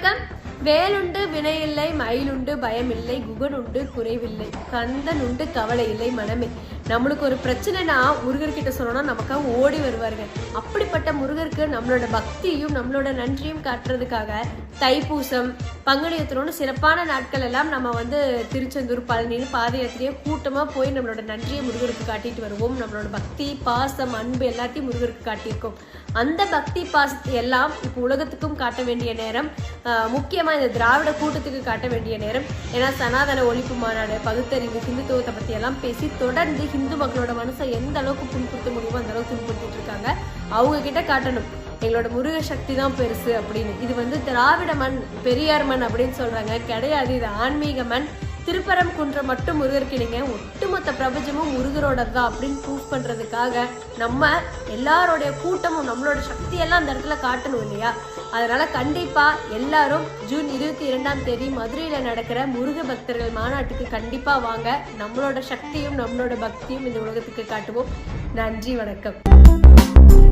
வணக்கம். வேலுண்டு வினையில்லை மயிலுண்டு பயமில்லை குகனுண்டு குறைவில்லை கந்தன் உண்டு கவலை இல்லை மனமே நம்மளுக்கு ஒரு பிரச்சனைனா முருகர்கிட்ட சொன்னோம்னா நமக்காக ஓடி வருவாருங்க. அப்படிப்பட்ட முருகருக்கு நம்மளோட பக்தியும் நம்மளோட நன்றியும் காட்டுறதுக்காக தைப்பூசம் பங்குனியத்தினோட சிறப்பான நாட்கள் எல்லாம் நம்ம வந்து திருச்செந்தூர் பழனின்னு பாத யாத்திரையை கூட்டமாக போய் நம்மளோட நன்றியை முருகருக்கு காட்டிட்டு வருவோம். நம்மளோட பக்தி பாசம் அன்பு எல்லாத்தையும் முருகருக்கு காட்டியிருக்கோம். அந்த பக்தி பாசத்தை எல்லாம் இப்போ உலகத்துக்கும் காட்ட வேண்டிய நேரம் முக்கியமாக இந்த திராவிட கூட்டத்துக்கு காட்ட வேண்டிய நேரம். ஏன்னா சனாதன ஒழிப்பு மாநாடு பகுத்தறிவு ஹிந்துத்துவத்தை பற்றியெல்லாம் பேசி தொடர்ந்து ஹிந்து மக்களோட மனசை எந்த அளவுக்கு புண்படுத்த முடியுமோ அந்த அளவுக்கு புண்படுத்திட்டு இருக்காங்க. அவங்க கிட்ட காட்டணும். எங்களோட முருக சக்தி தான் பெருசு அப்படின்னு. இது வந்து திராவிட மண் பெரியார் மண் அப்படின்னு சொல்றாங்க. கிடையாது இது ஆன்மீக மண். திருப்பரங்குன்றம் மட்டும் முருகருக்கு இல்லைங்க. ஒட்டுமொத்த பிரபஞ்சமும் முருகரோட தான் அப்படின்னு ப்ரூவ் பண்ணுறதுக்காக நம்ம எல்லாரோடைய கூட்டமும் நம்மளோட சக்தியெல்லாம் அந்த இடத்துல காட்டணும் இல்லையா? அதனால கண்டிப்பாக எல்லாரும் ஜூன் இருபத்தி இரண்டாம் தேதி மதுரையில் நடக்கிற முருக பக்தர்கள் மாநாட்டுக்கு கண்டிப்பாக வாங்க. நம்மளோட சக்தியும் நம்மளோட பக்தியும் இந்த உலகத்துக்கு காட்டுவோம். நன்றி வணக்கம்.